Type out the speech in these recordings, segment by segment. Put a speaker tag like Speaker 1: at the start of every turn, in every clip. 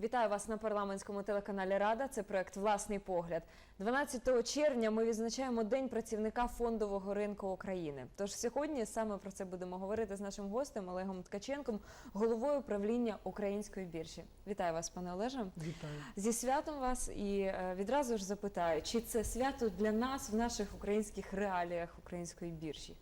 Speaker 1: Вітаю вас на парламентському телеканалі Рада. Це проект Власний погляд. 12 червня ми відзначаємо День працівника фондового ринку України. Тож сьогодні саме про це будемо говорити з нашим гостем Олегом Ткаченком, головою правління української біржі. Вітаю вас, пане Олеже.
Speaker 2: Вітаю.
Speaker 1: Зі святом вас і е, відразу ж запитаю, чи це свято для нас в наших українських реаліях української біржі?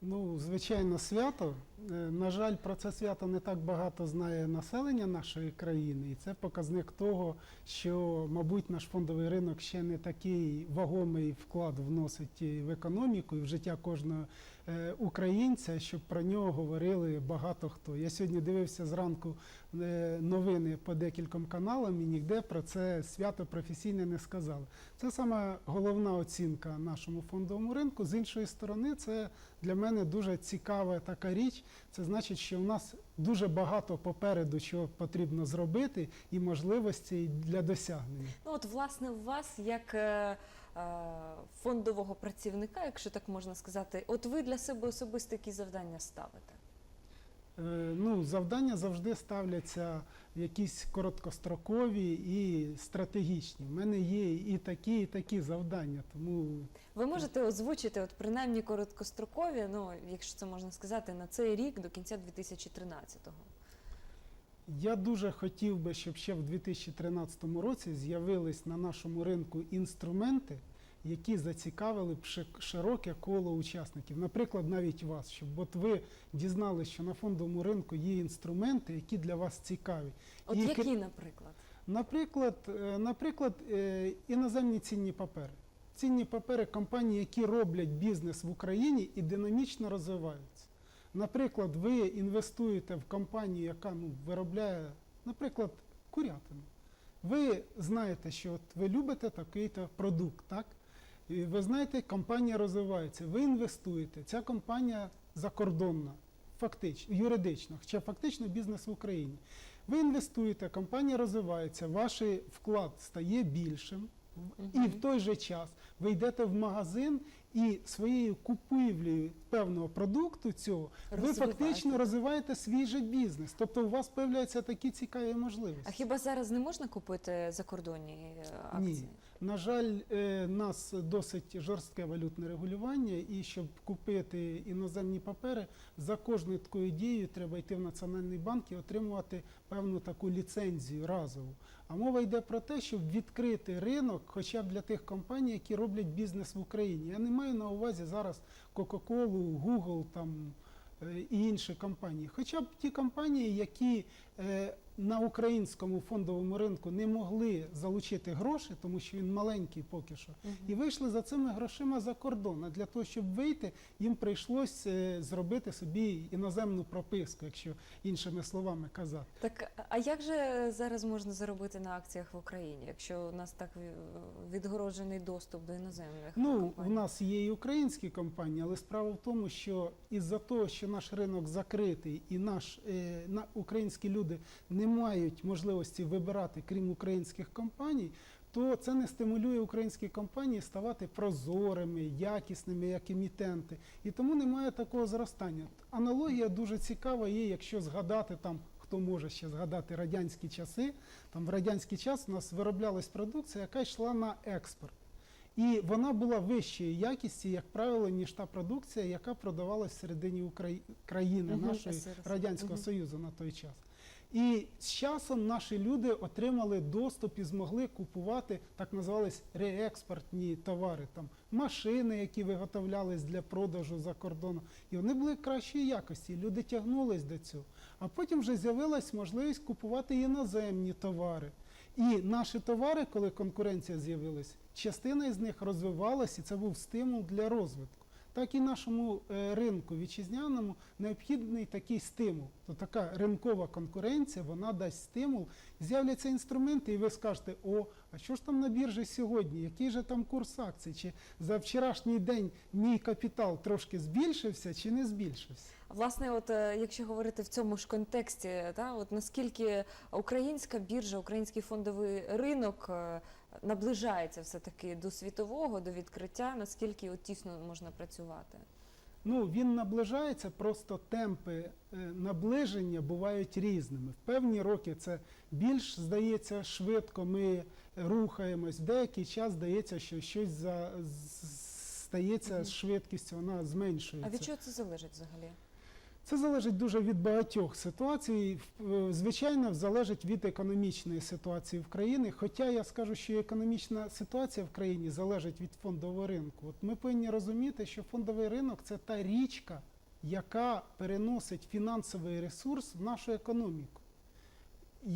Speaker 2: Ну, звичайно, свято. Е, На жаль, про це свято не так багато знає населення нашої країни, і це показник того, що, мабуть, наш фондовий ринок ще не такий вагомий вклад вносить в економіку і в життя кожного е, українця, щоб про нього говорили багато хто. Я сьогодні дивився зранку е, новини по декільком каналам і ніде про це свято професійне не сказали. Це саме головна оцінка нашому фондовому ринку. З іншої сторони, це для мене дуже цікава така річ. Це значить, що у нас дуже багато попереду, чого потрібно зробити, і можливостей для досягнення.
Speaker 1: Ну от власне у вас як е, е, фондового працівника, якщо так можна сказати, от ви для себе особисто які завдання ставите?
Speaker 2: Е, Ну, завдання завжди ставляться якісь короткострокові і стратегічні. У мене є і такі, і такі завдання. Тому
Speaker 1: Ви можете озвучити, от принаймні короткострокові, ну якщо це можна сказати, на цей рік до кінця 2013-го.
Speaker 2: Я дуже хотів би, щоб ще в 2013 році з'явились на нашому ринку інструменти, які зацікавили б широке коло учасників. Наприклад, навіть вас, щоб от ви дізналися, що на фондовому ринку є інструменти, які для вас цікаві.
Speaker 1: От
Speaker 2: І
Speaker 1: які, наприклад?
Speaker 2: Наприклад, е, наприклад, е, іноземні цінні папери. Цінні папери компаній, які роблять бізнес в Україні і динамічно розвиваються. Наприклад, ви інвестуєте в компанію, яка ну, виробляє, наприклад, курятину. Ви знаєте, що от ви любите такий-то продукт, так? І ви знаєте, компанія розвивається. Ви інвестуєте. Ця компанія закордонна, фактично, юридично, хоча фактично бізнес в Україні. Ви інвестуєте, компанія розвивається, ваш вклад стає більшим. І в той же час ви йдете в магазин і своєю купівлею певного продукту цього ви фактично розвиваєте свій же бізнес. Тобто у вас з'являються такі цікаві можливості.
Speaker 1: А хіба зараз не можна купити закордонні е, акції?
Speaker 2: Ні. На жаль, е, нас досить жорстке валютне регулювання, і щоб купити іноземні папери, за кожною такою дією треба йти в Національний банк і отримувати певну таку ліцензію разову. А мова йде про те, щоб відкрити ринок, хоча б для тих компаній, які роблять бізнес в Україні. Я не маю на увазі зараз Coca-Cola, Google там. е, І інші компанії, хоча б ті компанії, які е, на українському фондовому ринку не могли залучити гроші, тому що він маленький поки що, і вийшли за цими грошима за кордон. А для того, щоб вийти, їм прийшлось е, зробити собі іноземну прописку, якщо іншими словами казати.
Speaker 1: Так, а як же зараз можна заробити на акціях в Україні, якщо у нас так е, відгороджений доступ до іноземних
Speaker 2: Ну,
Speaker 1: компаній?
Speaker 2: в нас є і українські компанії, але справа в тому, що із-за того, що наш ринок закритий і наш е, на українські люди не мають можливості вибирати крім українських компаній, то це не стимулює українські компанії ставати прозорими, якісними як емітенти. І тому немає такого зростання. Аналогія дуже цікава є, якщо згадати там. Хто може ще згадати радянські часи? Там в радянський час у нас вироблялась продукція, яка йшла на експорт. І вона була вищої якісті, як правило, ніж та продукція, яка продавалась всередині Украї... країни нашої Радянського Союзу на той час. І з часом наші люди отримали доступ і змогли купувати так називались реекспортні товари, там машини, які виготовлялись для продажу за кордоном. І вони були кращої якості. Люди тягнулись до цього. А потім вже з'явилась можливість купувати іноземні товари. І наші товари, коли конкуренція з'явилась, частина із них розвивалась, і це був стимул для розвитку. Так і нашому е, ринку вітчизняному необхідний такий стимул. То така ринкова конкуренція, вона дасть стимул. З'являться інструменти, і ви скажете, о, а що ж там на біржі сьогодні? Який же там курс акцій? Чи за вчорашній день мій капітал трошки збільшився чи не збільшився?
Speaker 1: Власне, от е, якщо говорити в цьому ж контексті, та от наскільки українська біржа, український фондовий ринок е, наближається все таки до світового, до відкриття, наскільки от тісно можна працювати?
Speaker 2: Ну, він наближається, просто темпи е, наближення бувають різними. В певні роки це більш здається швидко, ми рухаємось. В деякий час здається, що щось за, стається з швидкістю, вона зменшується.
Speaker 1: А від чого це залежить взагалі?
Speaker 2: Це залежить дуже від багатьох ситуацій. Звичайно, залежить від економічної ситуації в країні. Хоча я скажу, що економічна ситуація в країні залежить від фондового ринку. От ми повинні розуміти, що фондовий ринок це та річка, яка переносить фінансовий ресурс в нашу економіку.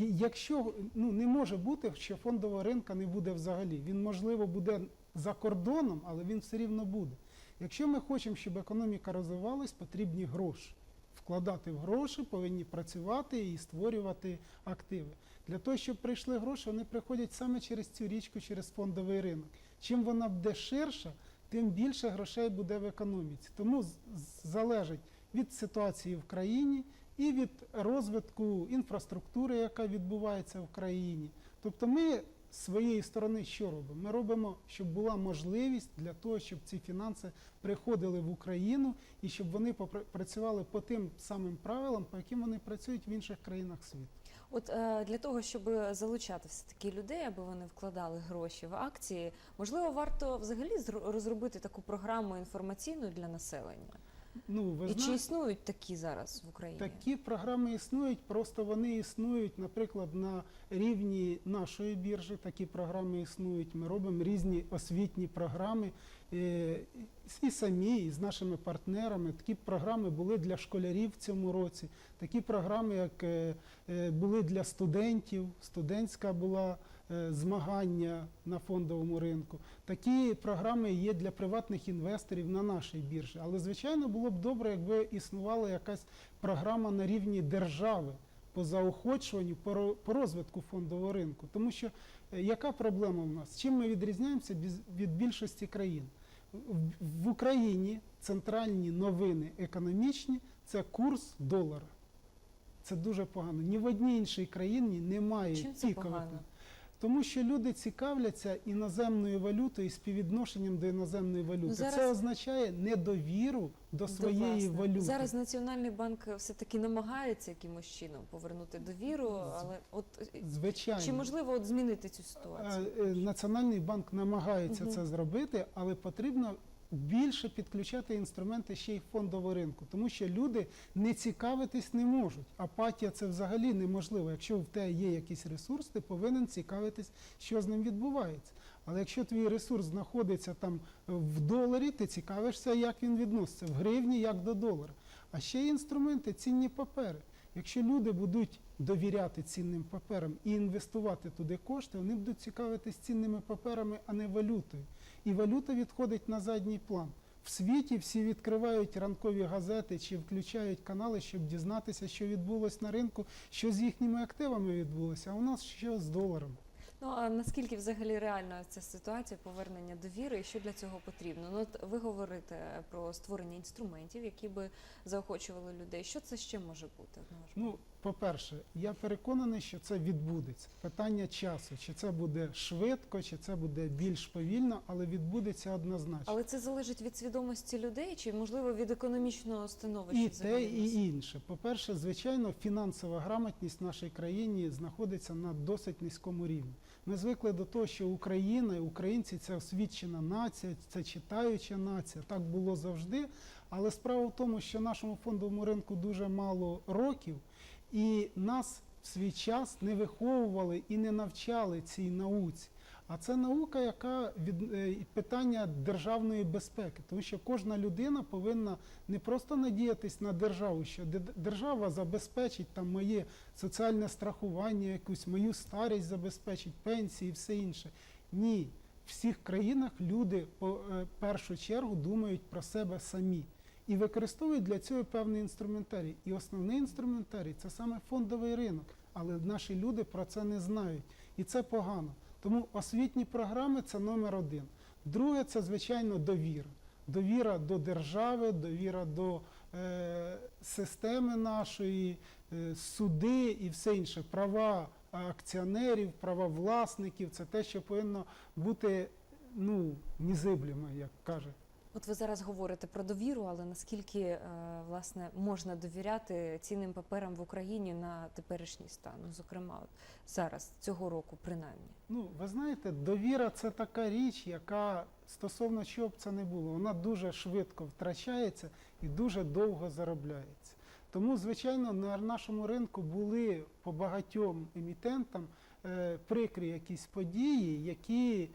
Speaker 2: Якщо ну не може бути, що фондового ринка не буде взагалі, він можливо буде за кордоном, але він все рівно буде. Якщо ми хочемо, щоб економіка розвивалась, потрібні гроші. Вкладати в гроші, повинні працювати і створювати активи. Для того, щоб прийшли гроші, вони приходять саме через цю річку, через фондовий ринок. Чим вона буде ширша, тим більше грошей буде в економіці. Тому залежить від ситуації в країні і від розвитку інфраструктури, яка відбувається в країні. Тобто ми своєї сторони що робимо? Ми робимо, щоб була можливість для того, щоб ці фінанси приходили в Україну і щоб вони працювали по тим самим правилам, по яким вони працюють в інших країнах світу.
Speaker 1: От е, для того, щоб залучати все таки людей, аби вони вкладали гроші в акції, можливо, варто взагалі зро- розробити таку програму інформаційну для населення.
Speaker 2: Ну, ви
Speaker 1: І чи
Speaker 2: знаєте,
Speaker 1: існують такі зараз в Україні?
Speaker 2: Такі програми існують, просто вони існують, наприклад, на рівні нашої біржі. Такі програми існують. Ми робимо різні освітні програми е, і самі, і з нашими партнерами. Такі програми були для школярів в цьому році. Такі програми, як е, е, були для студентів, студентська була змагання на фондовому ринку. Такі програми є для приватних інвесторів на нашій біржі. Але звичайно було б добре, якби існувала якась програма на рівні держави по заохочуванню, по розвитку фондового ринку. Тому що е, яка проблема в нас? Чим ми відрізняємося від більшості країн? В- В Україні центральні новини економічні це курс долара. Це дуже погано. Ні в одній іншій країні немає
Speaker 1: Чим це
Speaker 2: пікових.
Speaker 1: погано?
Speaker 2: Тому що люди цікавляться іноземною валютою і співвідношенням до іноземної валюти.
Speaker 1: Ну, зараз-
Speaker 2: Це означає недовіру до
Speaker 1: До
Speaker 2: своєї
Speaker 1: власне.
Speaker 2: валюти.
Speaker 1: Зараз Національний банк все таки намагається якимось чином повернути довіру, але от е,
Speaker 2: Звичайно.
Speaker 1: чи можливо от змінити цю ситуацію?
Speaker 2: Е, е, Національний банк намагається
Speaker 1: угу.
Speaker 2: це зробити, але потрібно більше підключати інструменти ще й фондового ринку, тому що люди не цікавитись не можуть. Апатія це взагалі неможливо. Якщо в тебе є якийсь ресурс, ти повинен цікавитись, що з ним відбувається. Але якщо твій ресурс знаходиться там в доларі, ти цікавишся, як він відноситься в гривні, як до долара. А ще є інструменти, цінні папери. Якщо люди будуть довіряти цінним паперам і інвестувати туди кошти, вони будуть цікавитись цінними паперами, а не валютою. І валюта відходить на задній план. В світі всі відкривають ранкові газети чи включають канали, щоб дізнатися, що відбулось на ринку, що з їхніми активами відбулося. А у нас що з доларом?
Speaker 1: Ну а наскільки взагалі реальна ця ситуація повернення довіри і що для цього потрібно? Ну от ви говорите про створення інструментів, які би заохочували людей. Що це ще може бути?
Speaker 2: Ну, по-перше, я переконаний, що це відбудеться. Питання часу, чи це буде швидко, чи це буде більш повільно, але відбудеться однозначно.
Speaker 1: Але це залежить від свідомості людей, чи можливо від економічного становища?
Speaker 2: І те, і інше. По-перше, звичайно, фінансова грамотність в нашій країні знаходиться на досить низькому рівні. Ми звикли до того, що Україна українці це освічена нація, це читаюча нація. Так було завжди. Але справа в тому, що нашому фондовому ринку дуже мало років, і нас в свій час не виховували і не навчали цій науці. А це наука, яка від е, питання державної безпеки, тому що кожна людина повинна не просто надіятись на державу, що держава забезпечить там моє соціальне страхування, якусь мою старість забезпечить, пенсії і все інше. Ні, в всіх країнах люди по е, першу чергу думають про себе самі і використовують для цього певний інструментарій. І основний інструментарій це саме фондовий ринок. Але наші люди про це не знають. І це погано. Тому освітні програми це номер один. Друге, це звичайно довіра. Довіра до держави, довіра до е, системи нашої, е, суди і все інше. Права акціонерів, права власників це те, що повинно бути ну, незиблемо, як каже
Speaker 1: От ви зараз говорите про довіру, але наскільки е, власне можна довіряти цінним паперам в Україні на теперішній стан? Ну, зокрема, от зараз цього року, принаймні.
Speaker 2: Ну, ви знаєте, довіра це така річ, яка стосовно чого б це не було, вона дуже швидко втрачається і дуже довго заробляється. Тому, звичайно, на нашому ринку були по багатьом емітентам е, прикрі якісь події, які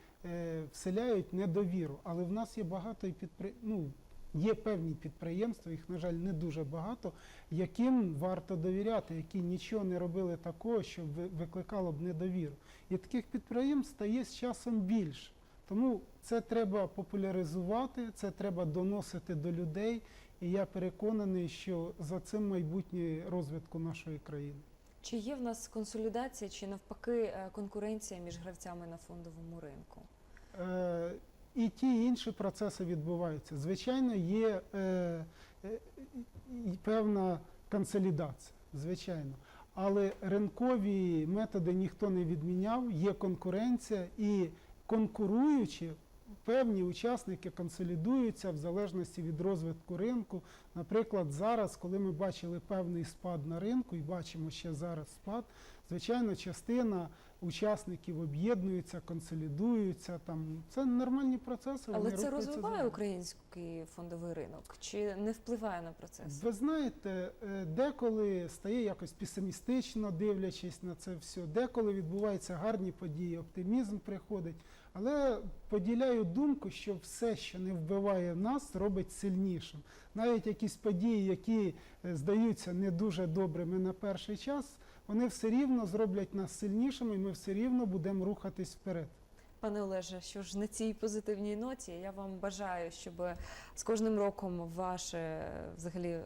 Speaker 2: вселяють недовіру. Але в нас є багато і підпри... ну, є певні підприємства, їх, на жаль, не дуже багато, яким варто довіряти, які нічого не робили такого, що ви- викликало б недовіру. І таких підприємств стає з часом більше. Тому це треба популяризувати, це треба доносити до людей. І я переконаний, що за цим майбутнє розвитку нашої країни.
Speaker 1: Чи є в нас консолідація, чи навпаки е, конкуренція між гравцями на фондовому ринку?
Speaker 2: Е, і ті і інші процеси відбуваються. Звичайно, є е, е, певна консолідація, звичайно. Але ринкові методи ніхто не відміняв, є конкуренція і конкуруючи, певні учасники консолідуються в залежності від розвитку ринку. Наприклад, зараз, коли ми бачили певний спад на ринку і бачимо ще зараз спад, звичайно, частина учасників об'єднуються, консолідуються. Там це нормальні процеси.
Speaker 1: Але це розвиває український фондовий ринок, чи не впливає на процес?
Speaker 2: Ви знаєте, е, деколи стає якось песимістично, дивлячись на це все, деколи відбуваються гарні події, оптимізм приходить. Але поділяю думку, що все, що не вбиває нас, робить сильнішим. Навіть якісь події, які е, здаються не дуже добрими на перший час, вони все рівно зроблять нас сильнішими, і ми все рівно будемо рухатись вперед.
Speaker 1: Пане Олеже, що ж на цій позитивній ноті я вам бажаю, щоб з кожним роком ваше е, взагалі е,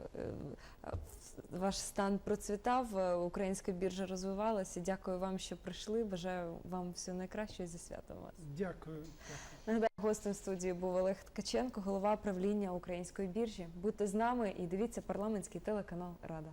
Speaker 1: ваш стан процвітав, е, українська біржа розвивалася. Дякую вам, що прийшли. Бажаю вам всього найкращого зі святом вас.
Speaker 2: Дякую.
Speaker 1: Нагадаю, гостем студії був Олег Ткаченко, голова правління української біржі. Будьте з нами і дивіться парламентський телеканал Рада.